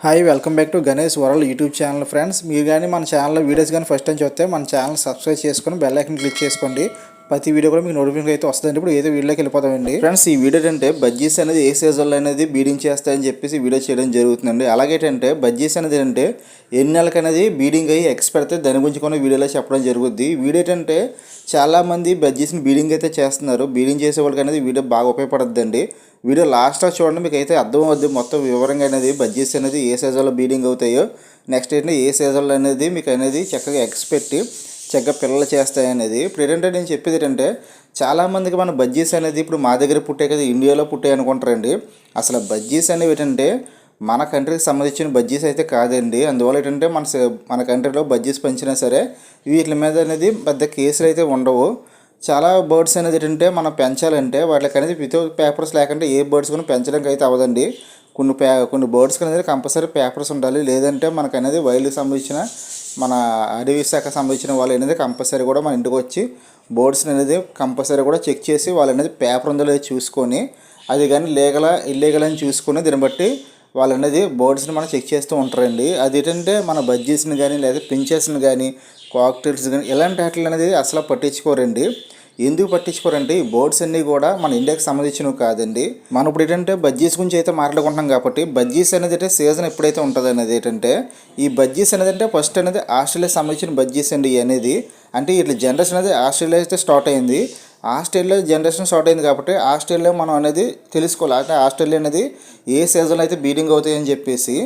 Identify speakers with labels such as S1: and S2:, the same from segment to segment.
S1: Hi welcome back to Ganesh world YouTube channel friends మీరు కానీ మన ఛానల్లో వీడియోస్ కానీ ఫస్ట్ టైం చూస్తే మన ఛానల్ సబ్స్క్రైబ్ చేసుకొని బెల్ ఐకన్ క్లిక్ చేసుకోండి. ప్రతి వీడియో కూడా మీకు నోటిఫికేషన్ అయితే వస్తుందండి. ఇప్పుడు ఏదో వీడియోకి వెళ్ళిపోతామండి. ఫ్రెండ్స్ ఈ వీడియో అంటే బజ్జీస్ అనేది ఏ సీజన్లో అనేది బీడింగ్ చేస్తాయని చెప్పేసి వీడియో చేయడం జరుగుతుందండి. అలాగేటంటే బజ్జీస్ అనేది ఏంటంటే ఎన్ని నెలలకు అనేది బీడింగ్ అయ్యి ఎక్స్ అయితే దాని గురించి కొన్ని వీడియోలో చెప్పడం జరుగుద్ది. వీడియో ఏంటంటే చాలామంది బజ్జీస్ని బీడింగ్ అయితే చేస్తున్నారు. బీడింగ్ చేసే వాళ్ళకి అనేది వీడియో బాగా ఉపయోగపడుతుందండి వీడియో లాస్ట్లో చూడండి మీకు అయితే అర్థం అవుద్ది మొత్తం వివరంగా అనేది బజ్జీస్ అనేది ఏ సీజన్లో బీడింగ్ అవుతాయో. నెక్స్ట్ ఏంటంటే ఏ సీజన్లో అనేది మీకు అనేది చక్కగా ఎక్స్పెక్ట్ పెట్టి చక్కగా పిల్లలు చేస్తాయి అనేది ఇప్పుడు ఏంటంటే నేను చెప్పేది ఏంటంటే చాలామందికి మన బజ్జీస్ అనేది ఇప్పుడు మా దగ్గర పుట్టే కదా ఇండియాలో పుట్టాయి అనుకుంటారండి. అసలు బజ్జీస్ అనేవి ఏంటంటే మన కంట్రీకి సంబంధించిన బజ్జీస్ అయితే కాదండి. అందువల్ల ఏంటంటే మన స- మన కంట్రీలో బజ్జీస్ పెంచినా సరే వీటి మీద అనేది పెద్ద కేసులు అయితే ఉండవు. చాలా బర్డ్స్ అనేది ఏంటంటే మనం పెంచాలంటే వాటికి అనేది వితౌట్ పేపర్స్ లేకుంటే ఏ బర్డ్స్ కూడా పెంచడానికి అయితే అవ్వదండి. కొన్ని పే కొన్ని బర్డ్స్కి అనేది కంపల్సరీ పేపర్స్ ఉండాలి. లేదంటే మనకు అనేది వైల్డ్కి సంబంధించిన మన అడవి శాఖ సంబంధించిన వాళ్ళు అనేది కంపల్సరీ కూడా మన ఇంటికి వచ్చి బోర్డ్స్ అనేది కంపల్సరీ కూడా చెక్ చేసి వాళ్ళు అనేది పేపర్ ఉందో లేదో చూసుకొని అది కానీ లీగలా ఇల్లీగల్ అని చూసుకొని దీన్ని బట్టి వాళ్ళు అనేది బోర్డ్స్ని మనం చెక్ చేస్తూ ఉంటారండి. అది ఏంటంటే మన బజ్జీస్ని కానీ లేదా పించెస్ని కానీ కాక్టైల్స్ కానీ ఇలాంటి వాటిని అనేది అసలు పట్టించుకోరండి. ఎందుకు పట్టించుకోరంటే ఈ బోర్డ్స్ అన్నీ కూడా మన ఇండియాకి సంబంధించినవి కాదండి. మనం ఇప్పుడు ఏంటంటే బజ్జీస్ గురించి అయితే మాట్లాడుకుంటున్నాం కాబట్టి బజ్జీస్ అనేది అంటే సీజన్ ఎప్పుడైతే ఉంటుంది అనేది ఏంటంటే ఈ బజ్జీస్ అనేది అంటే ఫస్ట్ అనేది ఆస్ట్రేలియా సంబంధించిన బజ్జీస్ అండి అనేది అంటే ఇట్లా జనరేషన్ అనేది ఆస్ట్రేలియా అయితే స్టార్ట్ అయింది. ఆస్ట్రేలియా జనరేషన్ స్టార్ట్ అయింది కాబట్టి ఆస్ట్రేలియా మనం అనేది తెలుసుకోవాలి. అంటే ఆస్ట్రేలియా అనేది ఏ సీజన్లో అయితే బీడింగ్ అవుతాయి అని చెప్పేసి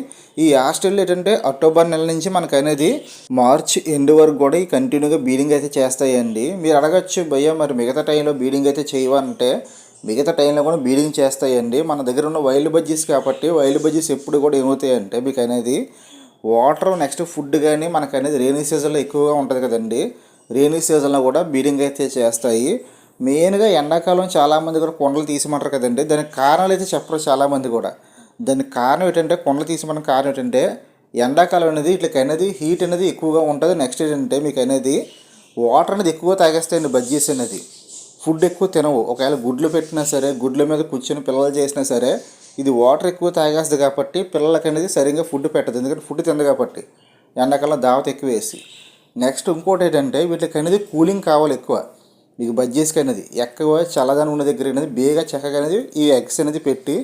S1: ఈ ఆస్ట్రేలియా ఏంటంటే అక్టోబర్ నెల నుంచి మనకు అనేది మార్చ్ ఎండ్ వరకు కూడా ఈ కంటిన్యూగా బీడింగ్ అయితే చేస్తాయండి. మీరు అడగచ్చు భయ్య మరి మిగతా టైంలో బీడింగ్ అయితే చేయవంటే మిగతా టైంలో కూడా బీడింగ్ చేస్తాయండి. మన దగ్గర ఉన్న వైల్డ్ బజ్జీస్ కాబట్టి వైల్డ్ బజ్జీస్ ఎప్పుడు కూడా ఏమవుతాయంటే మీకు అనేది వాటర్ నెక్స్ట్ ఫుడ్ కానీ మనకు అనేది రైనీ సీజన్లో ఎక్కువగా ఉంటుంది కదండి. రైనీ సీజన్లో కూడా బీడింగ్ అయితే చేస్తాయి. మెయిన్గా ఎండాకాలం చాలామంది కూడా కొండలు తీసిమంటారు కదండి. దానికి కారణాలు అయితే చెప్పరు చాలామంది కూడా. దానికి కారణం ఏంటంటే కొండలు తీసిమని కారణం ఏంటంటే ఎండాకాలం అనేది ఇట్లకి అనేది హీట్ అనేది ఎక్కువగా ఉంటుంది. నెక్స్ట్ ఏంటంటే మీకు అనేది వాటర్ అనేది ఎక్కువ తాగేస్తాయండి బజ్జీస్ అనేది. ఫుడ్ ఎక్కువ తినవు. ఒకవేళ గుడ్లు పెట్టినా సరే గుడ్ల మీద కూర్చొని పిల్లలు చేసినా సరే ఇది వాటర్ ఎక్కువ తాగేస్తుంది కాబట్టి పిల్లలకి అనేది సరిగ్గా ఫుడ్ పెట్టదు. ఎందుకంటే ఫుడ్ తింది కాబట్టి. ఎండాకాలం దావత ఎక్కువ వేసి. నెక్స్ట్ ఇంకోటి ఏంటంటే వీటికి అనేది కూలింగ్ కావాలి ఎక్కువ. మీకు బజ్జీస్కి అనేది ఎక్కువ చల్లదనం ఉన్న దగ్గర అనేది బేగా చక్కగా అనేది ఈ ఎగ్స్ అనేది పెట్టి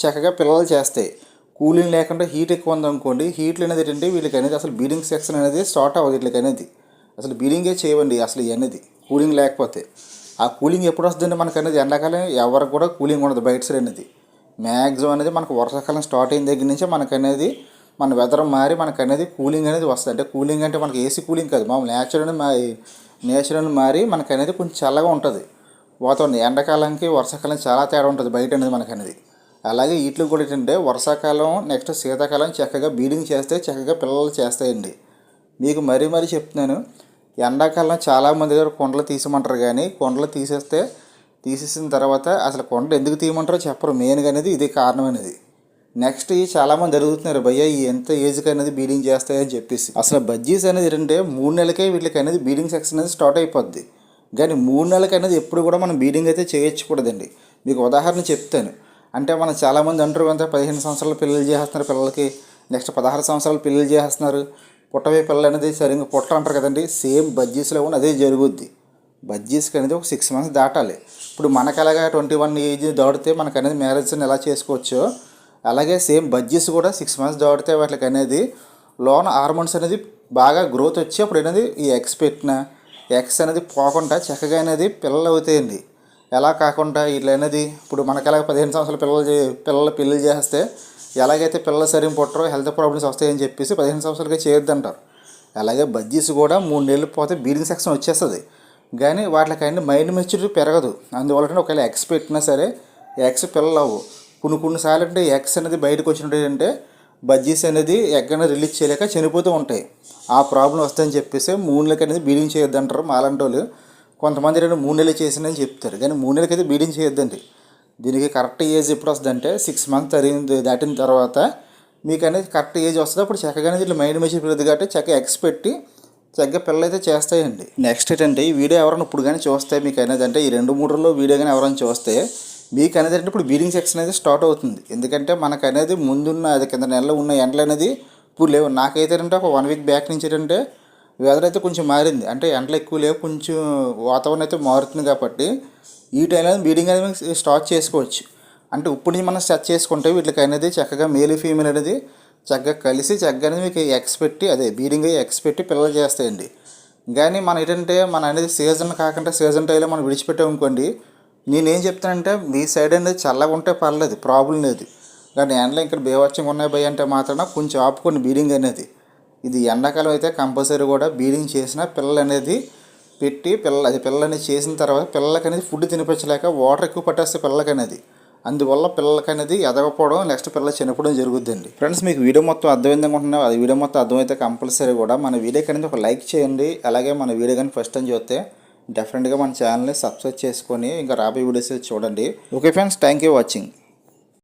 S1: చక్కగా పిల్లలు చేస్తాయి. కూలింగ్ లేకుండా హీట్ ఎక్కువ ఉందనుకోండి హీట్లు అనేది ఏంటంటే వీళ్ళకి అనేది అసలు బీడింగ్ సెక్షన్ అనేది స్టార్ట్ అవ్వదు వీళ్ళకి అనేది. అసలు బీడింగే చేయవండి అసలు ఇవన్నది కూలింగ్ లేకపోతే. ఆ కూలింగ్ ఎప్పుడు వస్తుందంటే మనకు అనేది ఎండాకాలం ఎవరికి కూడా కూలింగ్ ఉండదు బయట సైడ్ అనేది. మ్యాక్సిమం అనేది మనకు వర్షాకాలం స్టార్ట్ అయిన దగ్గర నుంచి మనకనేది మన వెదర్ మారి మనకు అనేది కూలింగ్ అనేది వస్తుంది. అంటే కూలింగ్ అంటే మనకి ఏసీ కూలింగ్ కాదు మామూలు నేచురల్ మా నేచురల్ మారి మనకు అనేది కొంచెం చల్లగా ఉంటుంది. వాతావరణం ఎండాకాలంకి వర్షాకాలం చాలా తేడా ఉంటుంది బయట అనేది మనకు అనేది అలాగే వీటిలో కూడా ఏంటంటే వర్షాకాలం నెక్స్ట్ శీతాకాలం చక్కగా బీడింగ్ చేస్తే చక్కగా పిల్లలు చేస్తాయండి. మీకు మరీ మరీ చెప్తున్నాను ఎండాకాలం చాలామంది దగ్గర కొండలు తీసమంటారు కానీ కొండలు తీసేస్తే తీసేసిన తర్వాత అసలు కొండలు ఎందుకు తీయమంటారో చెప్పరు. మెయిన్గా అనేది ఇది కారణం అనేది నెక్స్ట్ ఈ చాలామంది అడుగుతున్నారు భయ్య ఎంత ఏజ్కి అనేది బీడింగ్ చేస్తాయని చెప్పేసి. అసలు బజ్జీస్ అనేది ఏంటంటే మూడు నెలలకే వీటికి అనేది బీడింగ్ సెక్షన్ అనేది స్టార్ట్ అయిపోద్ది. కానీ మూడు నెలలకి అనేది ఎప్పుడు కూడా మనం బీడింగ్ అయితే చేయొచ్చకూడదండి. మీకు ఉదాహరణ చెప్తాను. అంటే మనం చాలామంది అంటారు అంతా పదిహేను సంవత్సరాల పిల్లలు చేస్తున్నారు పిల్లలకి నెక్స్ట్ పదహారు సంవత్సరాలు పిల్లలు చేస్తున్నారు. పుట్టవే పిల్లలు అనేది సరిగ్గా పుట్ట అంటారు కదండి సేమ్ బజ్జీస్లో కూడా అదే జరుగుద్ది. బజ్జీస్కి అనేది ఒక సిక్స్ మంత్స్ దాటాలి. ఇప్పుడు మనకు ఎలాగా ట్వంటీ వన్ ఏజ్ దాటితే మనకు అనేది మ్యారేజ్ ఎలా చేసుకోవచ్చో అలాగే సేమ్ బజ్జీస్ కూడా సిక్స్ మంత్స్ దాటితే వాటికి అనేది లోన హార్మోన్స్ అనేది బాగా గ్రోత్ వచ్చి అప్పుడు అనేది ఈ ఎగ్స్ పెట్టిన ఎగ్స్ అనేది పోకుండా చక్కగా అనేది పిల్లలు అవుతాయండి. ఎలా కాకుండా ఇట్లా అనేది ఇప్పుడు మనకి ఎలాగ పదిహేను సంవత్సరాల పిల్లలు పిల్లలు పెళ్ళి చేస్తే ఎలాగైతే పిల్లలు సరిగ్గా పుట్టరో హెల్త్ ప్రాబ్లమ్స్ వస్తాయని చెప్పేసి పదిహేను సంవత్సరాలకే చేయొద్దంటారు. అలాగే బజ్జీస్ కూడా మూడు నెలలు పోతే బీడింగ్ సెక్షన్ వచ్చేస్తుంది. కానీ వాటికైనా మైండ్ మెచ్యూరిటీ పెరగదు. అందువల్ల ఒకవేళ ఎగ్స్ పెట్టినా సరే ఎగ్స్ పిల్లలు అవ్వు. కొన్ని కొన్నిసార్లు అంటే ఎగ్స్ అనేది బయటకు వచ్చినట్టు ఏంటంటే బజ్జీస్ అనేది ఎగ్ అనేది రిలీజ్ చేయలేక చనిపోతూ ఉంటాయి. ఆ ప్రాబ్లం వస్తుందని చెప్పేసి మూడు నెలలకి అనేది బీడింగ్ చేయొద్దంటారు మాలాంటి వాళ్ళు. కొంతమంది రెండు మూడు నెలలు చేసిందని చెప్తారు. కానీ మూడు నెలలకి అయితే బీడింగ్ చేయొద్దండి. దీనికి కరెక్ట్ ఏజ్ ఎప్పుడు వస్తుందంటే సిక్స్ మంత్ తరిగింది దాటిన తర్వాత మీకు అనేది కరెక్ట్ ఏజ్ వస్తుంది. అప్పుడు చక్కగానే ఇట్లా మైండ్ మెషిన్ పెరుగుతుంది కాబట్టి చక్కగా ఎగ్స్ పెట్టి చక్కగా పిల్లలు అయితే చేస్తాయండి. నెక్స్ట్ ఏంటంటే ఈ వీడియో ఎవరైనా ఇప్పుడు కానీ చూస్తే మీకు అనేది అంటే ఈ రెండు మూడు రోజుల్లో వీడియో కానీ ఎవరైనా చూస్తే మీకు అనేది అంటే ఇప్పుడు బీడింగ్ సెక్షన్ అనేది స్టార్ట్ అవుతుంది. ఎందుకంటే మనకు అనేది ముందున్న అది కింద నెలలో ఉన్న ఎండలు అనేది ఇప్పుడు లేవు. నాకైతే అంటే ఒక వన్ వీక్ బ్యాక్ నుంచి ఏంటంటే వెదర్ అయితే కొంచెం మారింది. అంటే ఎండలు ఎక్కువ లేవు కొంచెం వాతావరణం అయితే మారుతుంది కాబట్టి ఈ టైంలో బీడింగ్ అనేది స్టార్ట్ చేసుకోవచ్చు. అంటే ఇప్పుడు నుంచి మనం సెట్ చేసుకుంటే వీటికి అనేది చక్కగా మేల్ ఫీమేల్ అనేది చక్కగా కలిసి చక్కగా అనేది మీకు ఎక్స్ పెట్టి అదే బీడింగ్ అయ్యి ఎక్స్ పెట్టి పిల్లలు చేస్తాయండి. కానీ మన ఏంటంటే మన అనేది సీజన్ కాకుండా సీజన్ టైంలో మనం విడిచిపెట్టామనుకోండి నేనేం చెప్తానంటే మీ సైడ్ అనేది చల్లగా ఉంటే పర్లేదు ప్రాబ్లం లేదు. కానీ ఎండలో ఇక్కడ బేవచ్చంగా ఉన్నాయి భయ అంటే మాత్రం కొంచెం ఆపుకొని బీడింగ్ అనేది. ఇది ఎండాకాలం అయితే కంపల్సరీ కూడా బీడింగ్ చేసిన పిల్లలు అనేది పెట్టి పిల్ల అది పిల్లలని అనేది చేసిన తర్వాత పిల్లలకి అనేది ఫుడ్ తినిపించలేక వాటర్ ఎక్కువ పట్టేస్తే పిల్లలకి అనేది. అందువల్ల పిల్లలకి అనేది ఎదగపోవడం నెక్స్ట్ పిల్లలు చనిపోవడం జరుగుద్దండి. ఫ్రెండ్స్ మీకు వీడియో మొత్తం అర్థమైంది అనుకుంటున్నావు అది వీడియో మొత్తం అర్థమైతే కంపల్సరీ కూడా మన వీడియోకి అనేది ఒక లైక్ చేయండి. అలాగే మన వీడియో కానీ ఫస్ట్ అని చూస్తే డెఫినెట్గా మన ఛానల్ని సబ్స్క్రైబ్ చేసుకొని ఇంకా రాబోయే వీడియోస్ చూడండి. Okay friends thank you watching